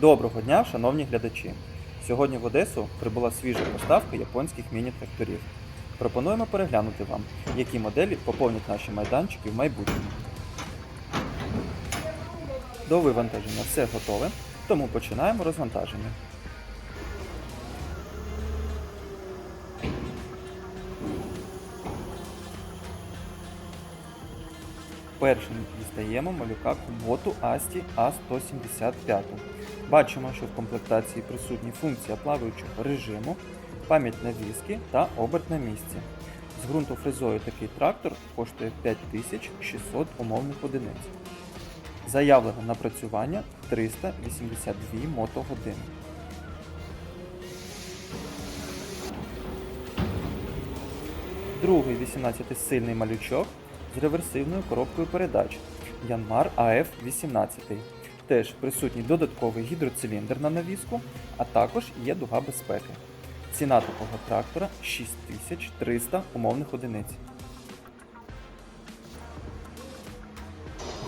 Доброго дня, шановні глядачі! Сьогодні в Одесу прибула свіжа поставка японських міні-тракторів. Пропонуємо переглянути вам, які моделі поповнять наші майданчики в майбутньому. До вивантаження все готове, тому починаємо розвантаження. Першим дістаємо малюка куботу Асті А175. Бачимо, що в комплектації присутні функція плаваючого режиму, пам'ять навіски та оберт на місці. З ґрунтофрезою такий трактор коштує 5600 умовних одиниць. Заявлене напрацювання 382 мотогодини. Другий 18-сильний малючок з реверсивною коробкою передач Yanmar AF18. Теж присутній додатковий гідроциліндр на навіску, а також є дуга безпеки. Ціна такого трактора 6300 умовних одиниць.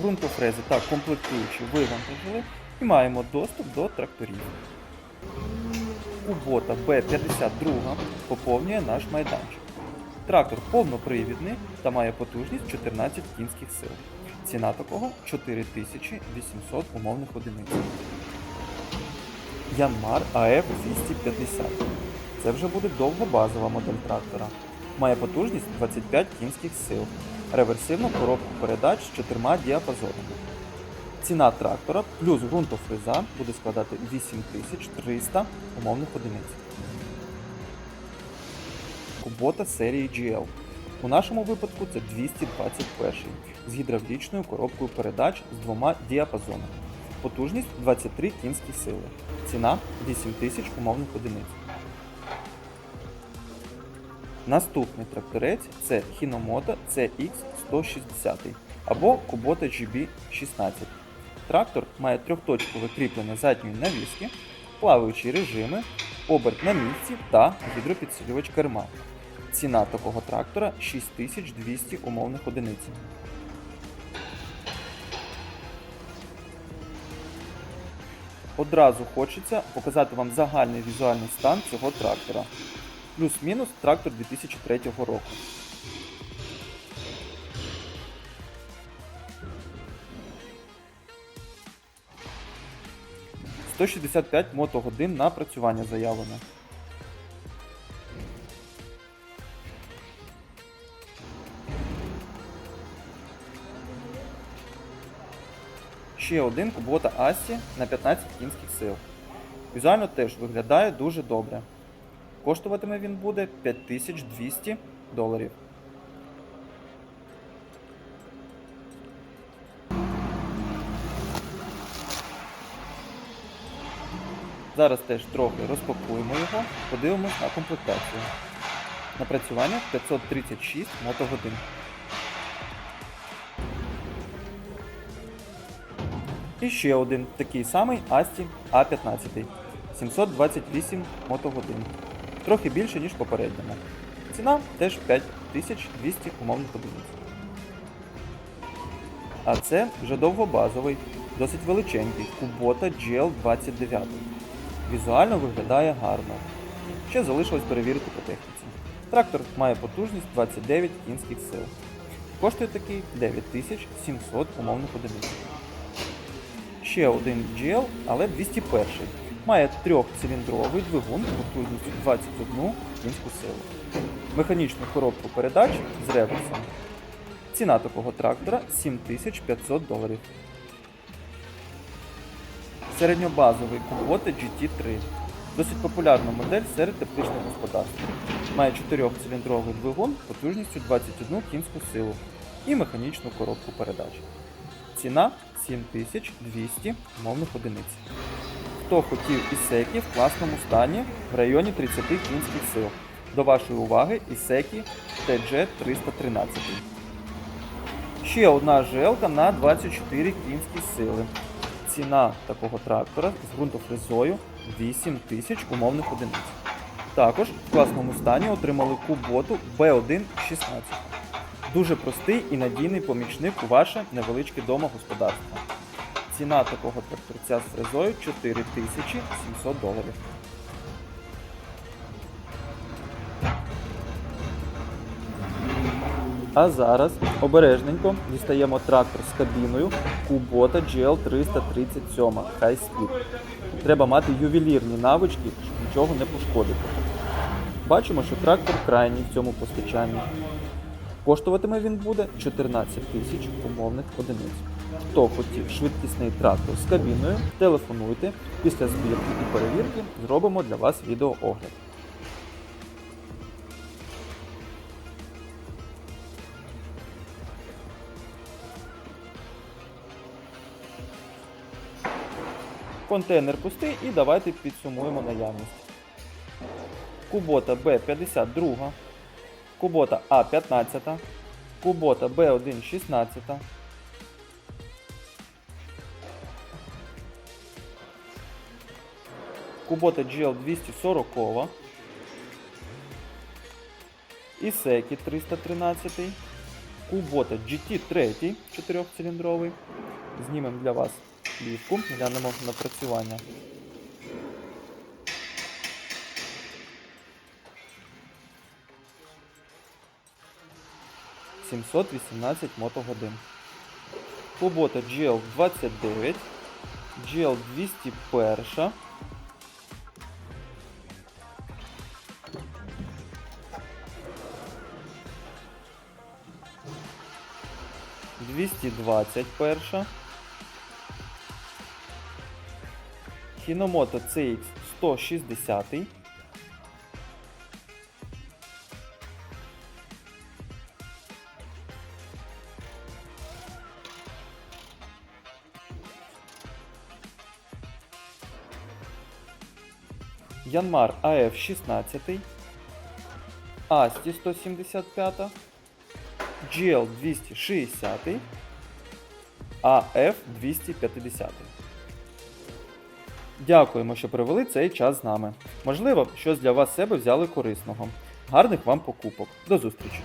Ґрунтофрези та комплектуючі вивантажили і маємо доступ до тракторів. Кубота B52 поповнює наш майданчик. Трактор повнопривідний та має потужність 14 кінських сил. Ціна такого 4800 умовних одиниць. Yanmar AF 250. Це вже буде довгобазова модель трактора. Має потужність 25 кінських сил. Реверсивну коробку передач з чотирма діапазонами. Ціна трактора плюс ґрунтофреза буде складати 8300 умовних одиниць. Кубота серії GL. У нашому випадку це 221 з гідравлічною коробкою передач з двома діапазонами. Потужність 23 кінські сили. Ціна 8000 умовних одиниць. Наступний тракторець це Hinomoto CX160 або Kubota GB16. Трактор має трьохточкове кріплення задньої навіски, плаваючі режими, оберт на місці та гідропідсилювач керма. Ціна такого трактора 6200 умовних одиниць. Одразу хочеться показати вам загальний візуальний стан цього трактора. Плюс-мінус трактор 2003 року. «165 мотогодин на працювання заявлено. Ще один кубота Асі на 15 кінських сил. Візуально теж виглядає дуже добре. Коштуватиме він буде 5200 доларів. Зараз теж трохи розпакуємо його, подивимось на комплектацію. Напрацювання 536 мотогодин. І ще один такий самий Асті А15. 728 мотогодин. Трохи більше, ніж попередньому. Ціна теж 5200 умовних одиниць. А це вже довгобазовий, досить величенький Kubota GL29. Візуально виглядає гарно. Ще залишилось перевірити по техніці. Трактор має потужність 29 кінських сил. Коштує такий 9700 умовних одиниць. Ще один GL, але 201. Має трьохциліндровий двигун потужністю 21 кінську силу. Механічну коробку передач з реверсом. Ціна такого трактора 7500 доларів. Середньобазовий Kubota GT3. Досить популярна модель серед тепличних господарств. Має 4-циліндровий двигун потужністю 21 кінську силу і механічну коробку передач. Ціна 7200 мовних одиниць. Хто хотів ісекі в класному стані в районі 30 кінських сил. До вашої уваги ісекі TG313. Ще одна ЖЛка на 24 кінські сили. Ціна такого трактора з ґрунтофрезою 8000 умовних одиниць. Також в класному стані отримали куботу B116. Дуже простий і надійний помічник у ваше невеличке домогосподарство. Ціна такого тракторця з фрезою 4700 доларів. А зараз обережненько дістаємо трактор з кабіною Kubota GL337 High Speed. Треба мати ювелірні навички, щоб нічого не пошкодити. Бачимо, що трактор крайній в цьому постачанні. Коштуватиме він буде 14 тисяч умовних одиниць. Хто хотів швидкісний трактор з кабіною, телефонуйте. Після збірки і перевірки зробимо для вас відеоогляд. Контейнер пустий і давайте підсумуємо наявність. Кубота Б52, Кубота А15, Кубота Б1 16. Кубота GL 240. Ісекі 313. Кубота GT 3 4-циліндровий. Знімемо для вас плівку, глянемо на працювання. 718 мотогодин. Кубота GL29, GL201. Двісті двадцять перша. Хіномото CX 160 Янмар АФ 16. Асті 175. GL 260. АФ 250. Дякуємо, що провели цей час з нами. Можливо, щось для вас себе взяли корисного. Гарних вам покупок. До зустрічі!